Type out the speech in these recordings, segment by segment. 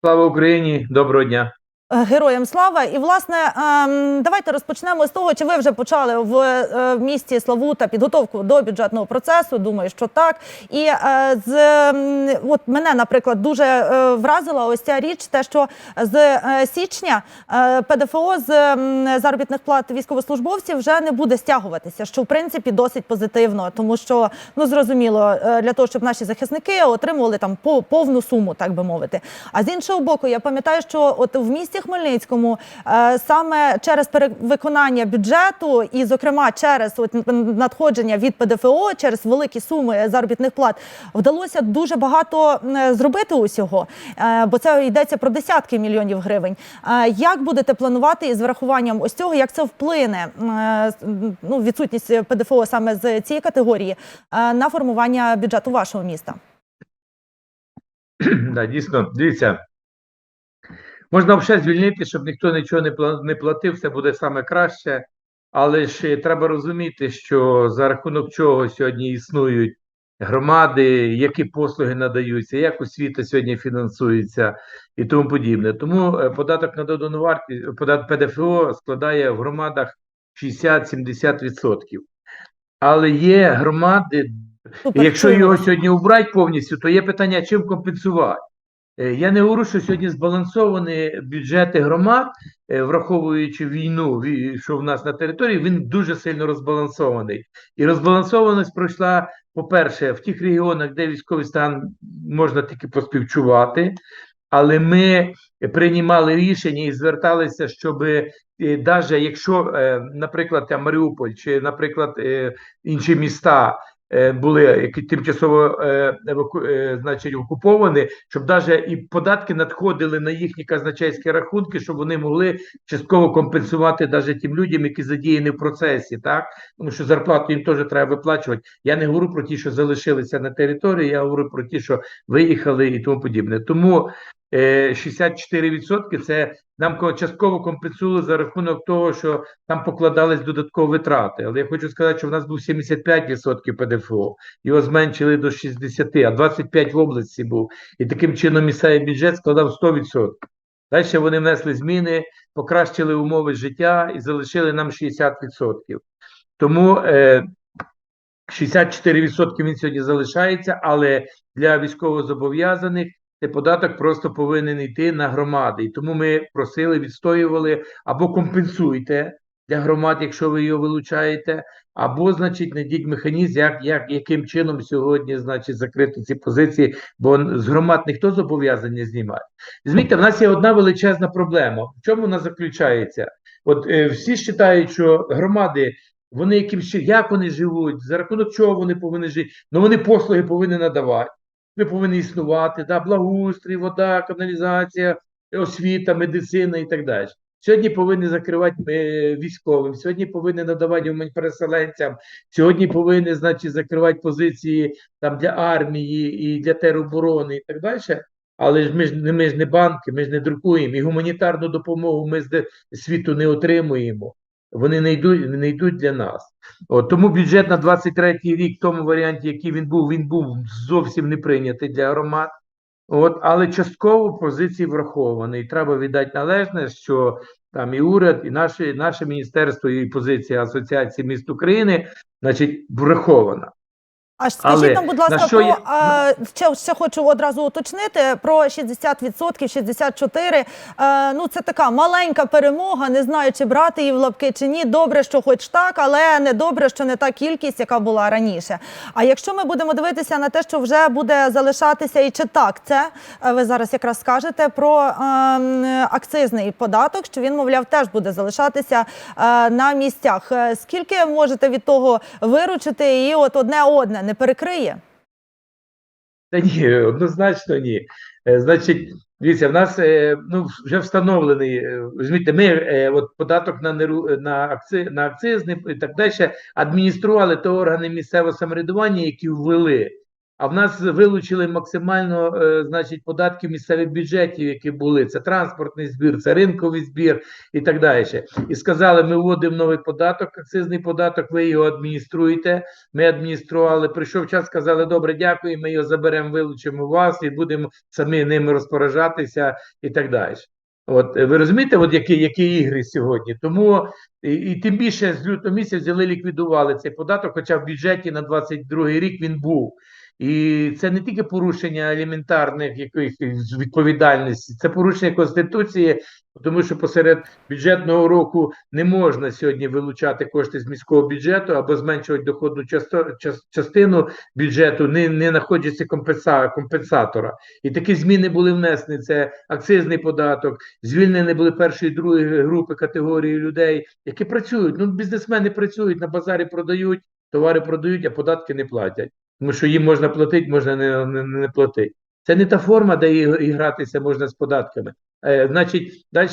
Слава Україні! Доброго дня! Е, Героям слава! І власне ем, давайте розпочнемо з того, чи ви вже почали в е, місті Славута підготовку до бюджетного процесу. Думаю, що так. І е, з от мене, наприклад, дуже вразила ось ця річ, те, що з січня ПДФО з заробітних плат військовослужбовців вже не буде стягуватися, що в принципі досить позитивно, тому що ну зрозуміло, для того, щоб наші захисники отримували там по- повну суму, так би мовити. А з іншого боку, я пам'ятаю, що от в місті Хмельницькому е, саме через перевиконання бюджету, і, зокрема, через надходження від ПДФО, через великі суми заробітних плат, вдалося дуже багато зробити усього, е, бо це йдеться про десятки мільйонів гривень. Е, Як будете планувати із врахуванням ось цього, як це вплине ну, відсутність ПДФО саме з цієї категорії на формування бюджету вашого міста? Да, дійсно, дивіться, можна взагалі звільнити, щоб ніхто нічого не платив, це буде саме краще. Але ж е, треба розуміти, що за рахунок чого сьогодні існують громади, які послуги надаються, як освіта сьогодні фінансується і тому подібне. Тому е, податок на додану вартість, податок ПДФО складає в громадах 60-70%. Але є громади, якщо його сьогодні убрати повністю, то є питання, чим компенсувати. Е, Я не говорю, що сьогодні збалансовані бюджети громад, е, враховуючи війну, що в нас на території, він дуже сильно розбалансований. І розбалансованість пройшла, по-перше, в тих регіонах, де військовий стан можна тільки поспівчувати, але ми приймали рішення і зверталися, щоб навіть якщо, е, наприклад, Маріуполь чи, наприклад, інші міста були які тимчасово е, еваку- е, значить, окуповані, щоб навіть і податки надходили на їхні казначейські рахунки, щоб вони могли частково компенсувати навіть тим людям, які задіяні в процесі, так тому що зарплату їм теж треба виплачувати. Я не говорю про ті, що залишилися на території, я говорю про ті, що виїхали і тому подібне. Тому е, 64% це нам частково компенсували за рахунок того, що там покладались додаткові витрати. Але я хочу сказати, що в нас був 75% ПДФО, його зменшили до 60%, а 25% в області був. І таким чином місцевий бюджет складав 100%. Далі вони внесли зміни, покращили умови життя і залишили нам 60%. Тому е, 64% він сьогодні залишається, але для військовозобов'язаних цей податок просто повинен йти на громади. І тому ми просили, відстоювали або компенсуйте для громад, якщо ви його вилучаєте, або, значить, знайдіть механізм, як, як, яким чином сьогодні, значить, закрити ці позиції, бо з громад ніхто зобов'язання знімає. Змійте, в нас є одна величезна проблема. В чому вона заключається? От е, всі вважають, що громади вони якимсь чи- як вони живуть, за рахунок чого вони повинні жити. Ну вони послуги повинні надавати. Ви повинні існувати, да, благоустрій, вода, каналізація, освіта, медицина і так далі. Сьогодні повинні закривати е, військовим, сьогодні повинні надавати переселенцям, сьогодні повинні, значить, закривати позиції там для армії і для тероборони і так далі. Але ж ми ж ми ж не банки, ми ж не друкуємо, і гуманітарну допомогу ми з світу не отримуємо. Вони не йдуть, не йдуть для нас. От, тому бюджет на 23-й рік, в тому варіанті, який він був, він був зовсім не прийнятий для громад. От, але частково позиції враховані. І треба віддати належне, що там і уряд, і наше, наше міністерство, і позиція Асоціації міст України, значить, врахована. А скажіть Але нам, будь ласка, що про я- а, ще, ще хочу одразу уточнити про 60%, 64%. Е, ну це така маленька перемога. Не знаю, чи брати її в лапки чи ні. Добре, що хоч так, але не добре, що не та кількість, яка була раніше. А якщо ми будемо дивитися на те, що вже буде залишатися, і чи так це е, ви зараз якраз скажете про ем, акцизний податок, що він, мовляв, теж буде залишатися е, на місцях. Е, Скільки можете від того виручити, і от одне одне не перекриє? Та ні, однозначно ні. Е, Значить, дивіться, в нас е, ну, вже встановлений, е, розумієте, ми от податок на на, акци, на акцизний і так далі адміністрували то органи місцевого самоврядування, які ввели. А в нас вилучили максимально, е, значить, податки місцевих бюджетів, які були. Це транспортний збір, це ринковий збір і так далі. І сказали, ми вводимо новий податок, акцизний податок, ви його адмініструєте. Ми адміністрували. Прийшов час, сказали, добре, дякую, ми його заберемо, вилучимо вас і будемо самі ними розпоряджатися і так далі. От ви розумієте, от які, які ігри сьогодні? Тому і, і тим більше з лютого місяця взяли ліквідували цей податок, хоча в бюджеті на 22 рік він був. І це не тільки порушення елементарних якихось відповідальності, це порушення конституції, тому що посеред бюджетного року не можна сьогодні вилучати кошти з міського бюджету або зменшувати доходну частину бюджету, не, не знаходиться компенса, компенсатора. І такі зміни були внесені. Це акцизний податок, звільнені були першої другої групи категорії людей, які працюють. Ну, бізнесмени працюють на базарі, продають, товари продають, а податки не платять. Тому що їм можна платити, можна не, не, не платити. Це не та форма, де гратися можна з податками. Е, значить, далі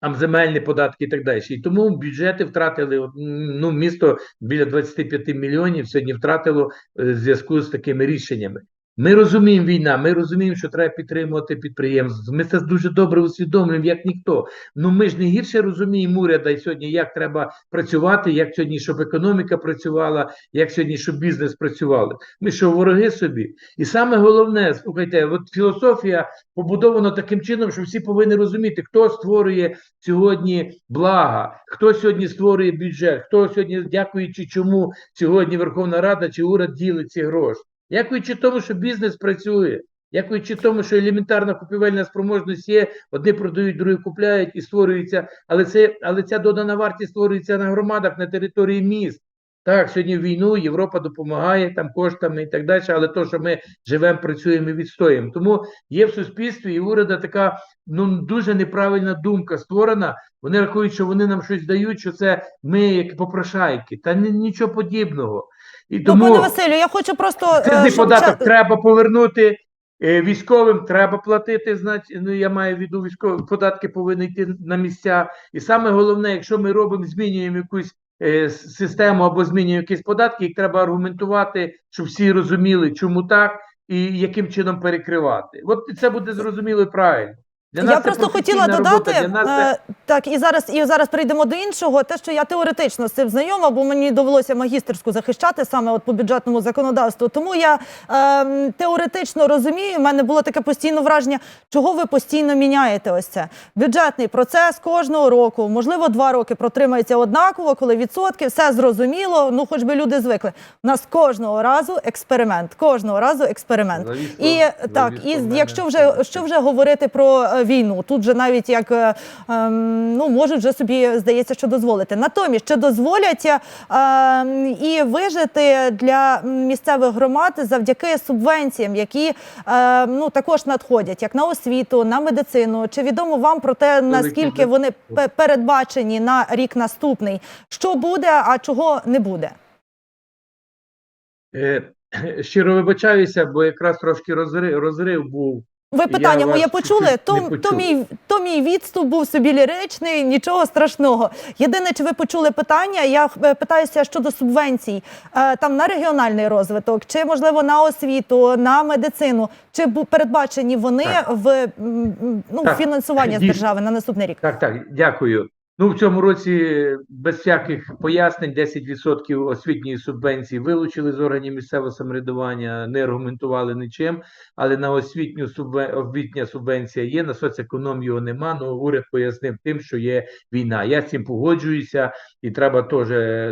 там земельні податки і так далі. І тому бюджети втратили ну, місто біля 25 мільйонів сьогодні втратило е, в зв'язку з такими рішеннями. Ми розуміємо війна, ми розуміємо, що треба підтримувати підприємство. Ми це дуже добре усвідомлюємо, як ніхто. Ну ми ж не гірше розуміємо уряда і сьогодні, як треба працювати, як сьогодні, щоб економіка працювала, як сьогодні, щоб бізнес працювали. Ми що, вороги собі? І саме головне, слухайте, от філософія побудована таким чином, що всі повинні розуміти, хто створює сьогодні блага, хто сьогодні створює бюджет, хто сьогодні, дякуючи чому сьогодні Верховна Рада чи уряд ділить ці гроші. Дякуючи тому, що бізнес працює, дякуючи тому, що елементарна купівельна спроможність є, одні продають, другі купляють і створюється, але це але ця додана вартість створюється на громадах на території міст. Так, сьогодні війну Європа допомагає там коштами і так далі, але то, що ми живемо, працюємо і відстоїмо. Тому є в суспільстві і уряда така ну дуже неправильна думка створена. Вони рахують, що вони нам щось дають, що це ми як попрошайки, та ні, нічого подібного. І Ну, пане Василю, я хочу просто е, щоб податок треба повернути. е, Військовим треба платити, значить, ну я маю в виду військові податки повинні йти на місця. І саме головне, якщо ми робимо, змінюємо якусь е, систему або змінюємо якісь податки, їх треба аргументувати, щоб всі розуміли, чому так і яким чином перекривати. От це буде зрозуміло і правильно. Для я нас це просто хотіла додати робота, для нас це е, так, і зараз і зараз прийдемо до іншого. Те, що я теоретично з цим знайома, бо мені довелося магістерську захищати саме от по бюджетному законодавству. Тому я е, теоретично розумію. У мене було таке постійне враження, чого ви постійно міняєте ось це. Бюджетний процес кожного року, можливо, два роки протримається однаково, коли відсотки, все зрозуміло. Ну, хоч би люди звикли. У нас кожного разу експеримент, кожного разу експеримент. Завісло- І так, і якщо вже що вже говорити про е, війну, тут же навіть як е, ем, ну можуть вже собі здається, що дозволити. Натомість чи дозволять е, ем, і вижити для місцевих громад завдяки субвенціям, які е, ну також надходять, як на освіту, на медицину. Чи відомо вам про те, наскільки вони передбачені на рік наступний? Що буде, а чого не буде? Е, Щиро вибачаюся, бо якраз трошки розрив, розрив був. Ви Я питання вас моє почули? То, то, мій, то мій відступ був собі ліричний, нічого страшного. Єдине, чи ви почули питання? Я е, питаюся щодо субвенцій е, там на регіональний розвиток, чи можливо на освіту, на медицину, чи передбачені вони Так. в ну, Так, фінансування з держави на наступний рік? Так, так, дякую. Ну, в цьому році без всяких пояснень 10% освітньої субвенції вилучили з органів місцевого самоврядування, не аргументували нічим, але на освітню субве... освітня субвенція є, на соцекономію нема, ну уряд пояснив тим, що є війна. Я з цим погоджуюся, і треба теж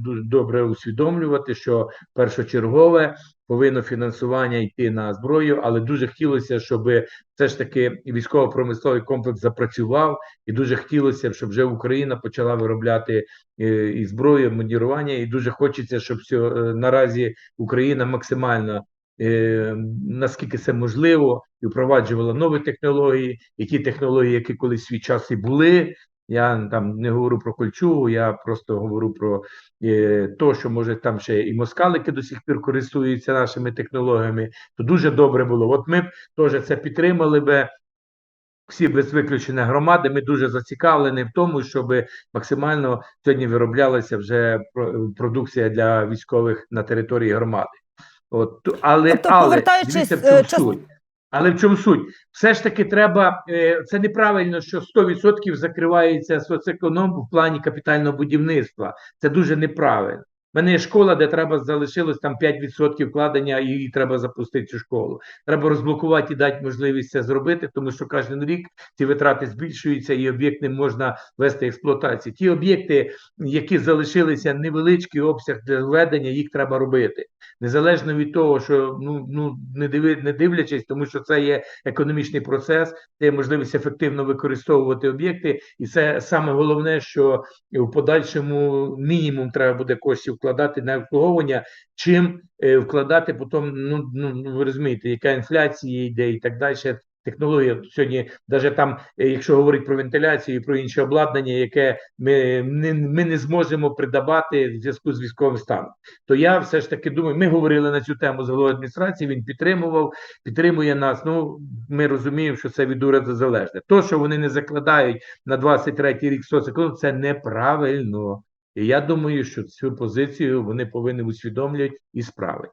дуже добре усвідомлювати, що першочергове повинно фінансування йти на зброю, але дуже хотілося, щоб все ж таки військово-промисловий комплекс запрацював, і дуже хотілося щоб вже Україна почала виробляти е, і зброю, і модірування, і дуже хочеться, щоб е, наразі Україна максимально. е, Наскільки це можливо, і впроваджувала нові технології, і ті технології, які колись свій час і були. Я там не говорю про кольчугу, я просто говорю про е, то, що може там ще і москалики до сих пір користуються нашими технологіями. То дуже добре було. От ми б теж це підтримали би всі без виключення громади. Ми дуже зацікавлені в тому, щоб максимально сьогодні вироблялася вже продукція для військових на території громади. От, але, Тобто, але повертаючись, дивіться, в е, чому час- суть. Але в чому суть? Все ж таки треба, е, це неправильно, що 100% закривається соцеконом в плані капітального будівництва. Це дуже неправильно. Мене є школа, де треба залишилось там 5% вкладення, і її треба запустити цю школу. Треба розблокувати і дати можливість це зробити, тому що кожен рік ці витрати збільшуються і об'єкт не можна вести експлуатації. Ті об'єкти, які залишилися невеличкий обсяг для введення, їх треба робити. Незалежно від того, що ну, ну не диви, не дивлячись, тому що це є економічний процес, це є можливість ефективно використовувати об'єкти, і це саме головне, що в подальшому мінімум треба буде коштів вкладати на обслуговування, чим е, вкладати потім, ну, ну ну, ви розумієте, яка інфляція йде і так далі. Технологія сьогодні, навіть там, е, якщо говорити про вентиляцію і про інше обладнання, яке ми не, ми не зможемо придбати в зв'язку з військовим станом, то я все ж таки думаю, ми говорили на цю тему з головою адміністрації. Він підтримував, підтримує нас. Ну ми розуміємо, що це від уряду залежне. То, що вони не закладають на 23-й рік соцеконом, це неправильно. І я думаю, що цю позицію вони повинні усвідомлювати і справити.